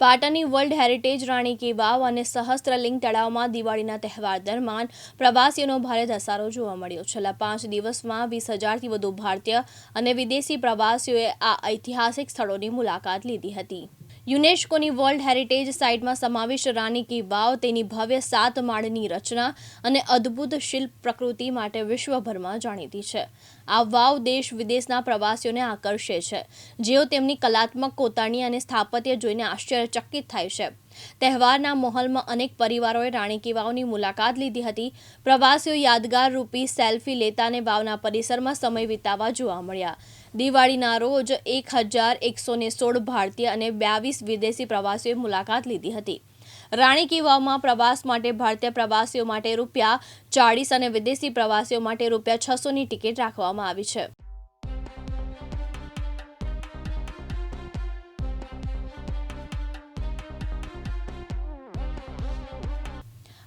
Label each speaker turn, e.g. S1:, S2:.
S1: પાટણની world heritage Rani ki Vav અને સહસ્ત્રલિંગ તળાવમાં દિવાળીના તહેવાર દરમિયાન પ્રવાસીઓનો ભારે ધસારો જોવા મળ્યો. છેલ્લા પાંચ દિવસમાં વીસ હજારથી વધુ ભારતીય અને વિદેશી પ્રવાસીઓએ આ ઐતિહાસિક સ્થળોની મુલાકાત લીધી હતી. યુનેસ્કોની વર્લ્ડ હેરિટેજ સાઇટમાં સમાવેશ રાણી કી વાવ, તેની ભવ્ય સાત માળની રચના અને અદ્ભુત શિલ્પ પ્રકૃતિ માટે વિશ્વભરમાં જાણીતી છે. આ વાવ દેશ વિદેશના પ્રવાસીઓને આકર્ષે છે, જેઓ તેમની કલાત્મક કોતરણી અને સ્થાપત્ય જોઈને આશ્ચર્યચકિત થાય છે. તહેવારના માહોલમાં અનેક પરિવારોએ રાણી કી વાવની મુલાકાત લીધી હતી. પ્રવાસીઓ યાદગાર રૂપી સેલ્ફી લેતા અને વાવના પરિસરમાં સમય વિતાવવા જોવા મળ્યા. દિવાળીના રોજ એક હજાર એકસો ને સોળ ભારતીય અને બ્યાવીસ વિદેશી પ્રવાસીઓએ મુલાકાત લીધી હતી. રાણી કી વાવમાં પ્રવાસ માટે ભારતીય પ્રવાસીઓ માટે રૂપિયા ચાળીસ અને વિદેશી પ્રવાસીઓ માટે રૂપિયા છસોની ટિકિટ રાખવામાં આવી છે.